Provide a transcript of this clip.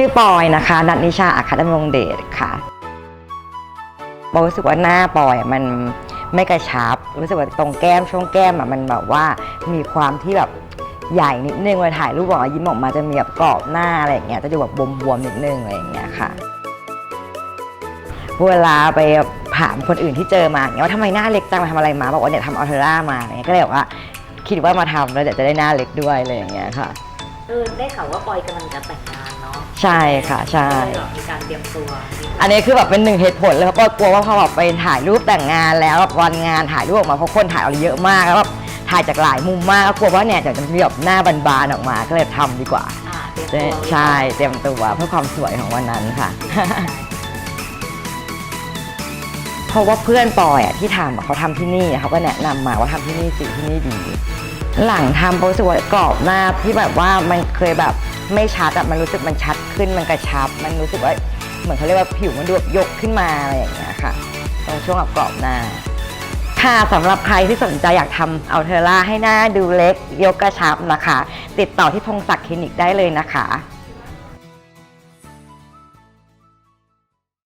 ชื่อปอยนะคะ นัทนิชาอาคาดำรงเดชค่ะปอยรู้สึกว่าหน้าปอยมันไม่กระชับ รู้สึกว่าตรงแก้มช่วงแก้มอะมันแบบว่ามีความที่แบบใหญ่นิดนึงเวลาถ่ายรูปออกมายิ้มออกมาจะมีแบบกรอบหน้าอะไรอย่างเงี้ยจะดูแบบบวมๆนิดนึงอะไรอย่างเงี้ยค่ะ เวลาไปถามคนอื่นที่เจอมาอย่างเงี้ยว่าทำไมหน้าเล็กจังมาทำอะไรมาบอกว่าเนี่ยทำอัลเทอร่ามาอะไรเงี้ยก็เลยบอกว่าคิดว่ามาทำแล้วเดี๋ยวจะได้หน้าเล็กด้วยอะไรอย่างเงี้ยค่ะ เออได้ข่าวว่าปอยกำลังจะแต่งงานเนาะใช่ค่ะใช่ ก็เลยแบบมีการเตรียมตัวอันนี้คือแบบเป็นหนึ่งเหตุผลเลยเพราะว่ากลัวว่าพอแบบไปถ่ายรูปแต่งงานแล้วแบบวันงานถ่ายรูปออกมาเพราะคนถ่ายเอาเยอะมากแล้วแบบถ่ายจากหลายมุมมากก็กลัวว่าเนี่ยเดี๋ยวจะมีแบบหน้าบานๆออกมาก็เลยทำดีกว่า อ่าเตรียมตัวไว้ก่อนใช่เตรียมตัวเพื่อความสวยของวันนั้นค่ะ เพราะว่าเพื่อนปอยอะที่ทำอะเขาทำที่นี่เขาก็แนะนำมาว่าทำที่นี่สิที่นี่ดี หลังทำปรสึกว่ากรอบหน้าที่แบบว่ามันเคยแบบไม่ชัดอะมันรู้สึกมันชัดขึ้นมันกระชับ มันรู้สึกว่าเหมือนเขาเรียกว่าผิวมันดูแบบยกขึ้นมาอะไรอย่างเงี้ยค่ะตรงช่วงแบบกรอบหน้าค่ะสำหรับใครที่สนใจอยากทำเอาเทอร่าให้หน้าดูเล็ก ยกกระชับนะคะ ติดต่อที่พงศักดิ์คลินิกได้เลยนะคะ